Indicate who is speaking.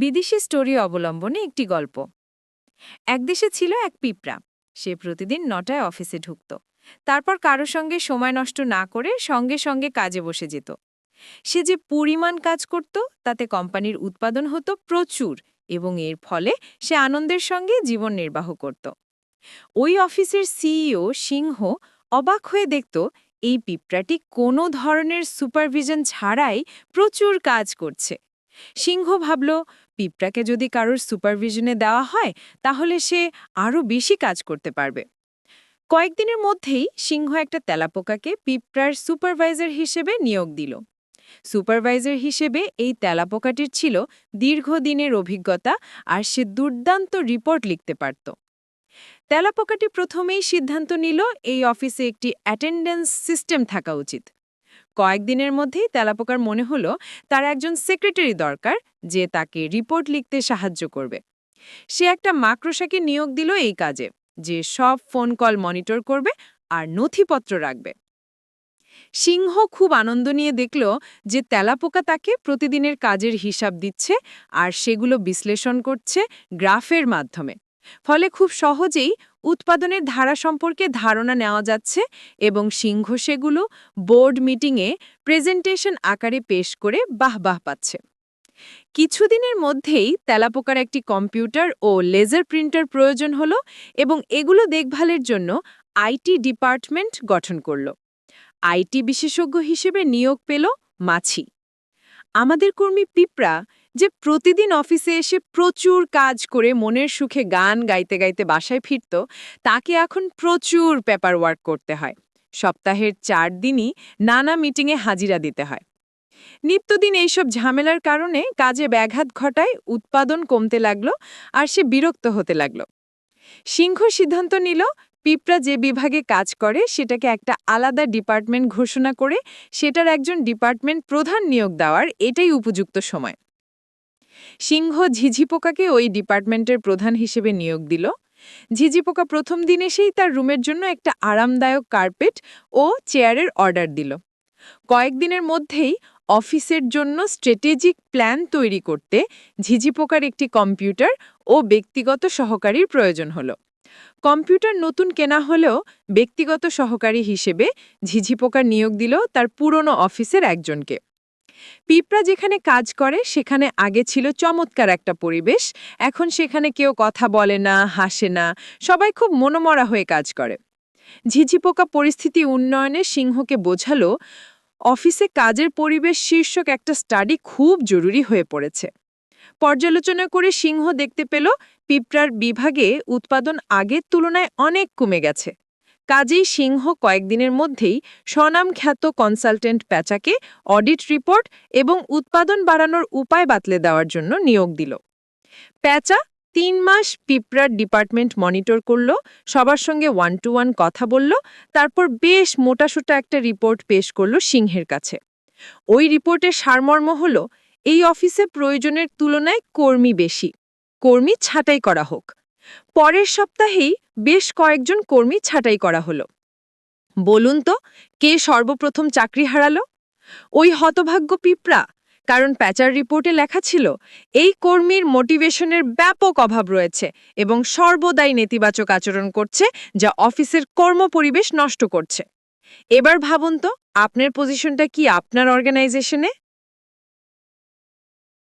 Speaker 1: বিদেশি স্টোরি অবলম্বনে একটি গল্প। এক দেশে ছিল এক পিঁপড়া। সে প্রতিদিন নটায় অফিসে ঢুকত। তারপর কারও সঙ্গে সময় নষ্ট না করে সঙ্গে সঙ্গে কাজে বসে যেত। সে যে পরিমাণ কাজ করত, তাতে কোম্পানির উৎপাদন হতো প্রচুর এবং এর ফলে সে আনন্দের সঙ্গে জীবন নির্বাহ করত। ওই অফিসের সিইও সিংহ অবাক হয়ে দেখত, এই পিঁপড়াটি কোনো ধরনের সুপারভিশন ছাড়াই প্রচুর কাজ করছে। সিংহ ভাবল, পিঁপড়াকে যদি কারোর সুপারভিশনে দেওয়া হয়, তাহলে সে আরও বেশি কাজ করতে পারবে। কয়েকদিনের মধ্যেই সিংহ একটা তেলাপোকাকে পিঁপড়ার সুপারভাইজার হিসেবে নিয়োগ দিল। সুপারভাইজার হিসেবে এই তেলাপোকাটির ছিল দীর্ঘদিনের অভিজ্ঞতা আর সে দুর্দান্ত রিপোর্ট লিখতে পারত। তেলাপোকাটি প্রথমেই সিদ্ধান্ত নিল, এই অফিসে একটি অ্যাটেন্ডেন্স সিস্টেম থাকা উচিত। কয়েকদিনের মধ্যেই তেলাপোকার মনে হলো তার একজন সেক্রেটারি দরকার যে তাকে রিপোর্ট লিখতে সাহায্য করবে। সে একটা মাকড়সাকে নিয়োগ দিল এই কাজে, যে সব ফোন কল মনিটর করবে আর নথিপত্র রাখবে। সিংহ খুব আনন্দ নিয়ে দেখল যে তেলাপোকা তাকে প্রতিদিনের কাজের হিসাব দিচ্ছে আর সেগুলো বিশ্লেষণ করছে গ্রাফের মাধ্যমে। ফলে খুব সহজেই উৎপাদনের ধারা সম্পর্কে ধারণা নেওয়া যাচ্ছে এবং সিংহ সেগুলো বোর্ড মিটিংয়ে প্রেজেন্টেশন আকারে পেশ করে বাহ বাহ পাচ্ছে। কিছুদিনের মধ্যেই তেলাপোকার একটি কম্পিউটার ও লেজার প্রিন্টার প্রয়োজন হলো এবং এগুলো দেখভালের জন্য আইটি ডিপার্টমেন্ট গঠন করল। আইটি বিশেষজ্ঞ হিসেবে নিয়োগ পেল মাছি। আমাদের কর্মী পিঁপড়া যে প্রতিদিন অফিসে এসে প্রচুর কাজ করে মনের সুখে গান গাইতে গাইতে বাসায় ফিরত, তাকে এখন প্রচুর পেপার ওয়ার্ক করতে হয়। সপ্তাহের চার দিনই নানা মিটিংয়ে হাজিরা দিতে হয়। নিত্যদিন এইসব ঝামেলার কারণে কাজে ব্যাঘাত ঘটায় উৎপাদন কমতে লাগল আর সে বিরক্ত হতে লাগল। সিংহ সিদ্ধান্ত নিল, পিঁপড়া যে বিভাগে কাজ করে সেটাকে একটা আলাদা ডিপার্টমেন্ট ঘোষণা করে সেটার একজন ডিপার্টমেন্ট প্রধান নিয়োগ দেওয়ার এটাই উপযুক্ত সময়। সিংহ ঝিঝি পোকাকে ওই ডিপার্টমেন্টের প্রধান হিসেবে নিয়োগ দিল। ঝিঝি পোকা প্রথম দিন এসেই তার রুমের জন্য একটা আরামদায়ক কার্পেট ও চেয়ারের অর্ডার দিল। কয়েকদিনের মধ্যেই অফিসের জন্য স্ট্র্যাটেজিক প্ল্যান তৈরি করতে ঝিঝি পোকার একটি কম্পিউটার ও ব্যক্তিগত সহকারীর প্রয়োজন হলো। কম্পিউটার নতুন কেনা হলেও ব্যক্তিগত সহকারী হিসেবে ঝিঝি পোকার নিয়োগ দিল তার পুরনো অফিসের একজনকে। পিঁপড়া যেখানে কাজ করে, সেখানে আগে ছিল চমৎকার একটা পরিবেশ। এখন সেখানে কেউ কথা বলে না, হাসে না। সবাই খুব মনোমরা হয়ে কাজ করে। ঝিঝি পোকা পরিস্থিতি উন্নয়নে সিংহকে বোঝালো, অফিসে কাজের পরিবেশ শীর্ষক একটা স্টাডি খুব জরুরি হয়ে পড়েছে। পর্যালোচনা করে সিংহ দেখতে পেল, পিঁপড়ার বিভাগে উৎপাদন আগের তুলনায় অনেক কমে গেছে। কাজেই সিংহ কয়েকদিনের মধ্যেই স্বনামখ্যাত কনসালটেন্ট প্যাচাকে অডিট রিপোর্ট এবং উৎপাদন বাড়ানোর উপায় বাতলে দেওয়ার জন্য নিয়োগ দিল। প্যাচা তিন মাস পিঁপড়ার ডিপার্টমেন্ট মনিটর করল, সবার সঙ্গে ওয়ান টু ওয়ান কথা বলল, তারপর বেশ মোটাসোটা একটা রিপোর্ট পেশ করল সিংহের কাছে। ওই রিপোর্টের সারমর্ম হল, এই অফিসে প্রয়োজনের তুলনায় কর্মী বেশি। কর্মী ছাঁটাই করা হোক। পরের সপ্তাহেই বেশ কয়েকজন কর্মী ছাঁটাই করা হলো। বলুন তো, কে সর্বপ্রথম চাকরি হারালো? ওই হতভাগ্য পিঁপড়া, কারণ প্যাচার রিপোর্টে লেখা ছিল, এই কর্মীর মোটিভেশনের ব্যাপক অভাব রয়েছে এবং সর্বদাই নেতিবাচক আচরণ করছে, যা অফিসের কর্মপরিবেশ নষ্ট করছে। এবার ভাবুন তো, আপনার পজিশনটা কি আপনার অর্গানাইজেশনে